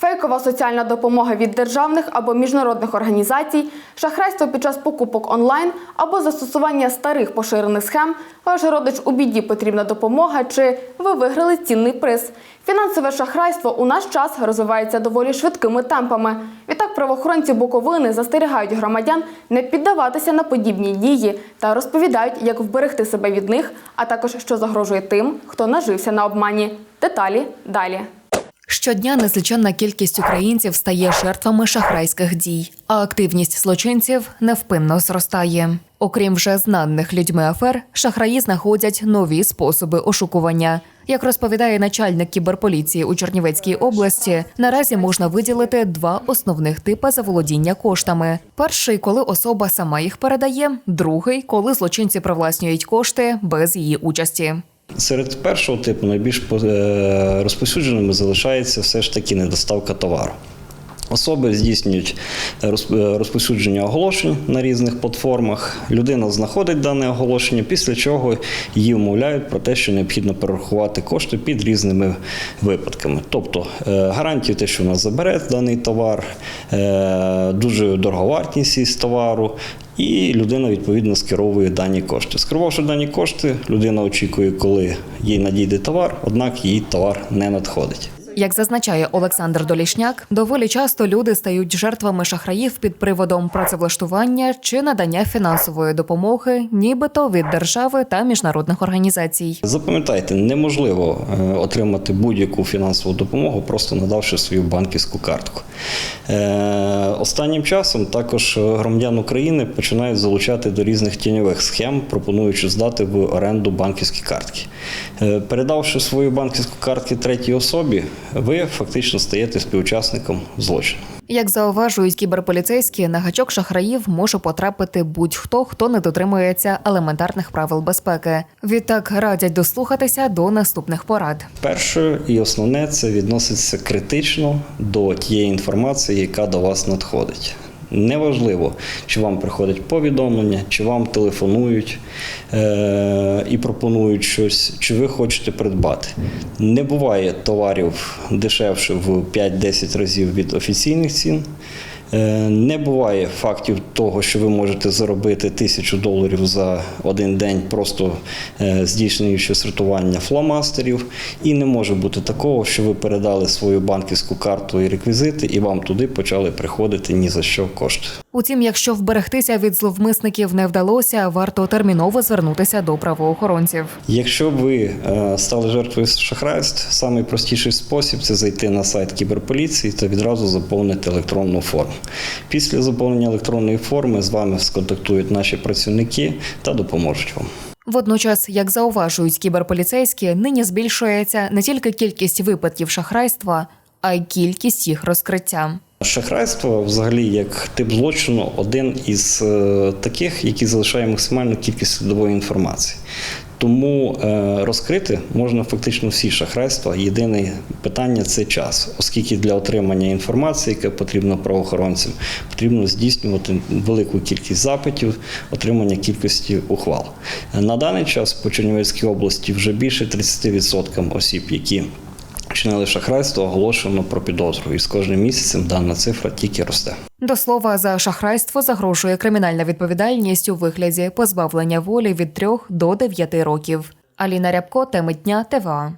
Фейкова соціальна допомога від державних або міжнародних організацій, шахрайство під час покупок онлайн або застосування старих поширених схем, ваш родич у біді потрібна допомога чи ви виграли цінний приз. Фінансове шахрайство у наш час розвивається доволі швидкими темпами. Відтак правоохоронці Буковини застерігають громадян не піддаватися на подібні дії та розповідають, як вберегти себе від них, а також що загрожує тим, хто нажився на обмані. Деталі далі. Щодня незліченна кількість українців стає жертвами шахрайських дій, а активність злочинців невпинно зростає. Окрім вже знаних людьми афер, шахраї знаходять нові способи ошукування. Як розповідає начальник кіберполіції у Чернівецькій області, наразі можна виділити два основних типи заволодіння коштами: перший, коли особа сама їх передає, другий, коли злочинці привласнюють кошти без її участі. Серед першого типу найбільш е, розповсюдженими залишається все ж таки недоставка товару. Особи здійснюють е, розповсюдження оголошень на різних платформах. Людина знаходить дане оголошення, після чого її вмовляють про те, що необхідно перерахувати кошти під різними випадками. Тобто е, гарантію те, що вона забере даний товар, е, дуже дороговартість із товару, і людина відповідно скеровує дані кошти. Скерувавши дані кошти, людина очікує, коли їй надійде товар, однак їй товар не надходить. Як зазначає Олександр Долішняк, доволі часто люди стають жертвами шахраїв під приводом працевлаштування чи надання фінансової допомоги, нібито від держави та міжнародних організацій. Запам'ятайте, неможливо е, отримати будь-яку фінансову допомогу, просто надавши свою банківську картку. Е, Останнім часом також громадян України починають залучати до різних тіньових схем, пропонуючи здати в оренду банківські картки. Е, Передавши свою банківську картку третій особі, ви фактично стаєте співучасником злочину. Як зауважують кіберполіцейські, на гачок шахраїв може потрапити будь-хто, хто не дотримується елементарних правил безпеки. Відтак радять дослухатися до наступних порад. Перше і основне це відноситься критично до тієї інформації, яка до вас надходить. Неважливо, чи вам приходить повідомлення, чи вам телефонують е- і пропонують щось, чи ви хочете придбати. Не буває товарів дешевше в 5-10 разів від офіційних цін. Е, Не буває фактів того, що ви можете заробити тисячу доларів за один день, просто е, здійснюючи сортування фломастерів. І не може бути такого, що ви передали свою банківську карту і реквізити, і вам туди почали приходити ні за що кошти. Утім, якщо вберегтися від зловмисників не вдалося, варто терміново звернутися до правоохоронців. Якщо ви е, стали жертвою шахрайств, найпростіший спосіб це зайти на сайт кіберполіції та відразу заповнити електронну форму. Після заповнення електронної форми з вами сконтактують наші працівники та допоможуть вам. Водночас, як зауважують кіберполіцейські, нині збільшується не тільки кількість випадків шахрайства, а й кількість їх розкриття. Шахрайство, взагалі, як тип злочину, один із е, таких, який залишає максимальну кількість слідової інформації. Тому е, розкрити можна фактично всі шахрайства. Єдине питання це час, оскільки для отримання інформації, яка потрібна правоохоронцям, потрібно здійснювати велику кількість запитів, отримання кількості ухвал. На даний час по Чернівецькій області вже більше 30% осіб, які вчинили шахрайство, оголошено про підозру. І з кожним місяцем дана цифра тільки росте. До слова, за шахрайство загрожує кримінальна відповідальність у вигляді позбавлення волі від 3 до 9 років. Аліна Рябко, теми дня ТВА.